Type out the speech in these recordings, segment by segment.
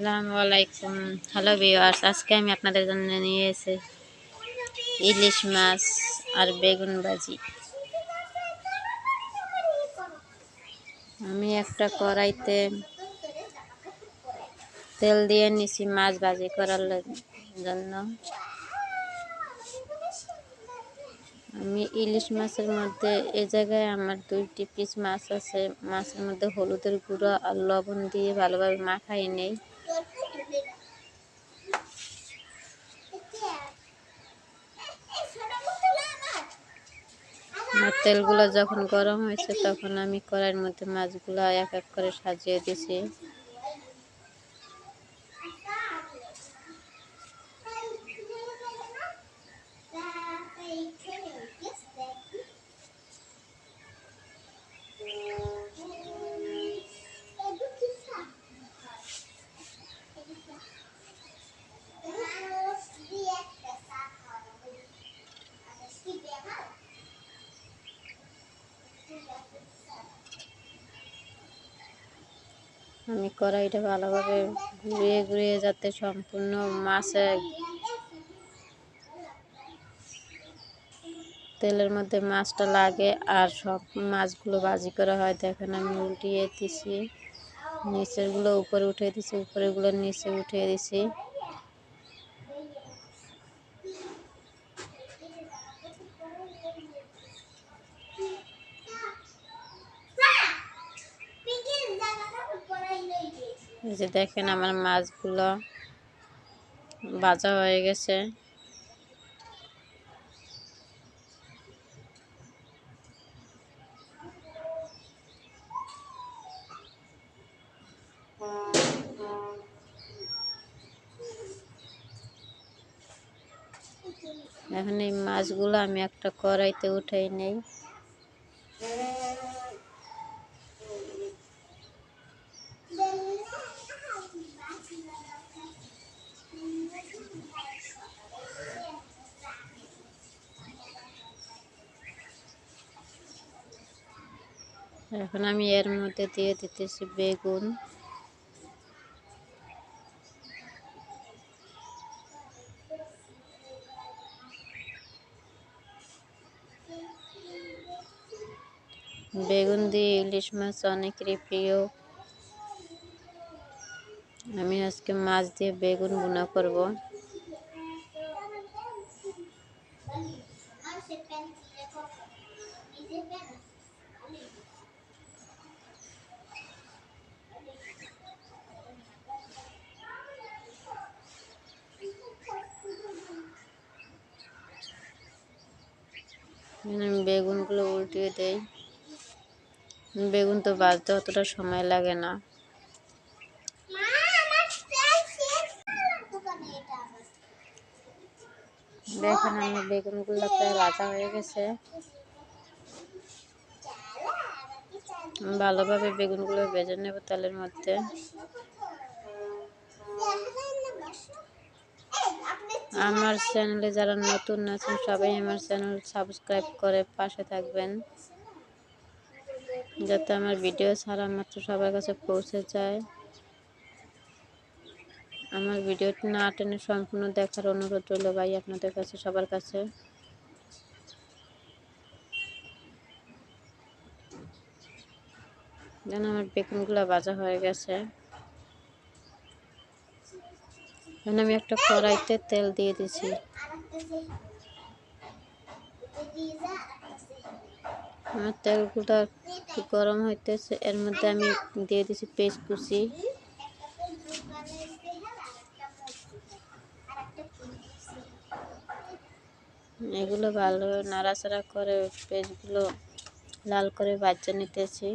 আসসালামু আলাইকুম। Hello viewers আজকে আমি আপনাদের জন্য নিয়ে এসে ইলিশ মাছ আর বেগুন ভাজি। আমি একটা কড়াইতে তেল দিয়ে নিছি মাছ ভাজি করার জন্য। আমি ইলিশ মাছের মধ্যে এই জায়গায় আমার দুইটি পিস মাছ আছে। মাছের মধ্যে হলুদের গুঁড়ো আর লবণ দিয়ে ভালোভাবে মাখাই নেই। তেলগুলো যখন গরম হয়েছে তখন আমি কড়াইয়ের মধ্যে মাছগুলো এক এক করে সাজিয়ে দিছি আমি কড়াইটা ভালোভাবে ঘুরিয়ে ঘুরিয়ে যাতে সম্পূর্ণ মাছে তেলের মধ্যে মাছটা লাগে আর সব মাছগুলো বাজি করা হয়। দেখেন আমি উল্টিয়ে দিছি, নিচেরগুলো উপরে উঠিয়ে দিছি উপরেগুলো নিচে উঠিয়ে দিছি। এই যে দেখেন আমার মাছগুলো ভাজা হয়ে গেছে। এখন এই মাছগুলো আমি একটা কড়াইতে উঠাই নেই। এখন আমি এর মধ্যে দিয়ে দিতেছি বেগুন। বেগুন দিয়ে ইলিশ মাছ অনেকেরই প্রিয়। আমি আজকে মাছ দিয়ে বেগুন ভুনা করব। এখানে আমি বেগুনগুলো উল্টিয়ে দেই। বেগুন তো বাজতে অতটা সময় লাগে না। দেখেন আমার বেগুনগুলো প্রায় ভাজা হয়ে গেছে। ভালোভাবে বেগুনগুলো ভেজে নেব তেলের মধ্যে। আমার চ্যানেলে যারা নতুন আছেন, সবাই আমার চ্যানেল সাবস্ক্রাইব করে পাশে থাকবেন। যাতে আমার ভিডিও ছাড়া মাত্র সবার কাছে পৌঁছে যায়। আমার ভিডিওটি না টেনে সম্পূর্ণ দেখার অনুরোধ রইল ভাই আপনাদের কাছে, সবার কাছে। যেন আমার বেগুনগুলো ভাজা হয়ে গেছে। এখন আমি একটা কড়াইতে তেল দিয়ে দিছি। আমার তেলগুলো একটু গরম হইতেছে, এর মধ্যে আমি দিয়ে দিছি পেস্ট কুচি। এগুলো ভালো নাড়াচাড়া করে পেস্টগুলো লাল করে বাচ্চা নিতেছি।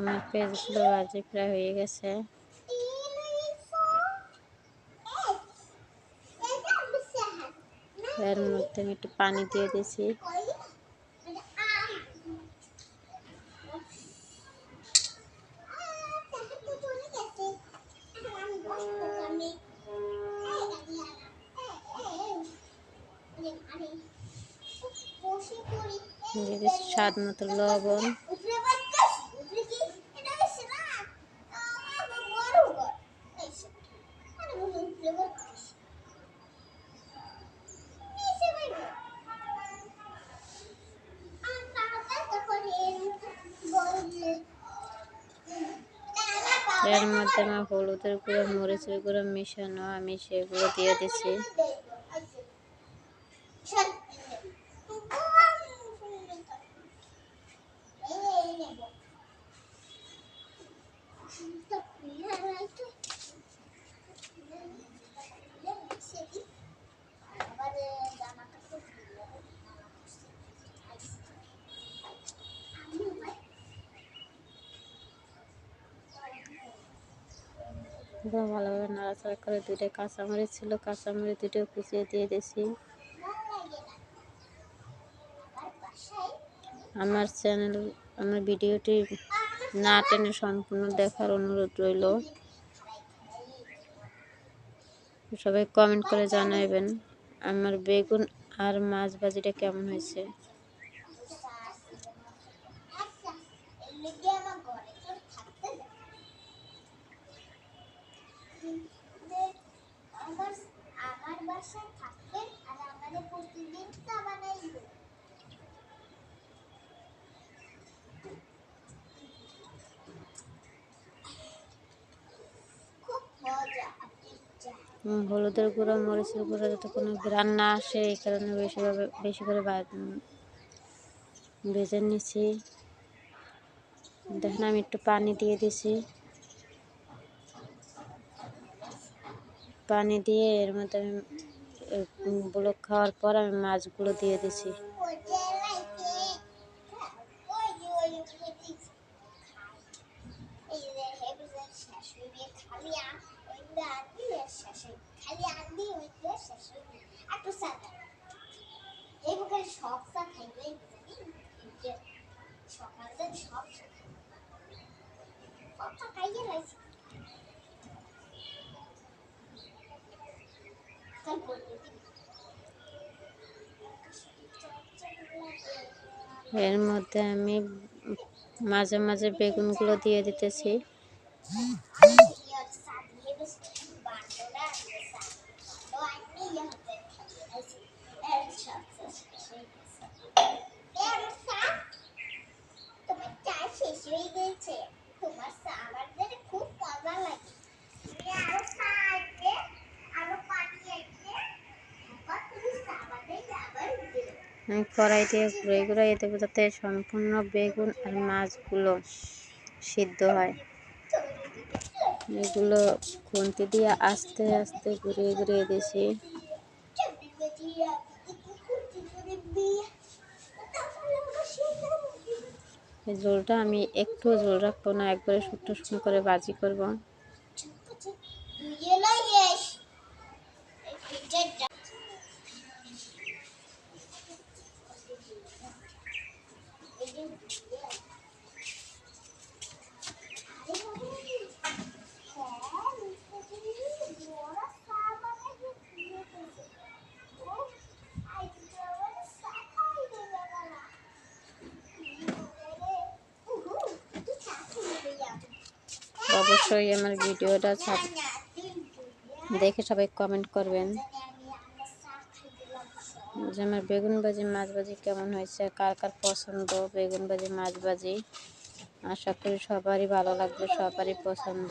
আমার পেজগুলো আজকে প্রায় হয়ে গেছে। এর মধ্যে আমি একটু পানি দিয়ে দিয়েছি স্বাদ মতো লবণ। এর মধ্যে আমার হলুদের গুঁড়ো মরিচের গুঁড়ো মিশানো আমি সেগুলো দিয়ে দিছি এবার ভালোভাবে নাড়াচাড়া করে দুইটা কাঁচামরিচ ছিল, কাঁচামরিচ দুটো কুচিয়ে দিয়ে দিয়েছি। আমার চ্যানেল, আমার ভিডিওটি না টেনে সম্পূর্ণ দেখার অনুরোধ রইল। সবাই কমেন্ট করে জানাবেন আমার বেগুন আর মাছ ভাজিটা কেমন হয়েছে। হলুদের গুঁড়ো, মরিচের গুঁড়ো যাতে কোনো ঘ্রাণ না আসে, এই কারণে বেশিভাবে বেশি করে ভেজে নিছি দেখেন আমি একটু পানি দিয়ে দিছি পানি দিয়ে এর মধ্যে আমি ব্লক খাওয়ার পর আমি মাছগুলো দিয়ে দিছি। এর মধ্যে আমি মাঝে মাঝে বেগুনগুলো দিয়ে দিতেছি। দেবে আমি কড়াই দিয়ে ঘুরে ঘুরাই দেবো যাতে সম্পূর্ণ বেগুন আর মাছগুলো সিদ্ধ হয়। এগুলো খুন্তি দিয়ে আস্তে আস্তে ঘুরিয়ে ঘুরিয়ে দিছি ঝোলটা আমি একটু ঝোল রাখব না, একবারে শুকনো শুকনো করে ভাজি করব। অবশ্যই আমার ভিডিওটা দেখে সবাই কমেন্ট করবেন। যে আমার বেগুন ভাজি মাছ ভাজি কেমন হয়েছে, কার কার পছন্দ বেগুন ভাজি মাছ ভাজি আশা করি সবারই ভালো লাগবে, সবারই পছন্দ।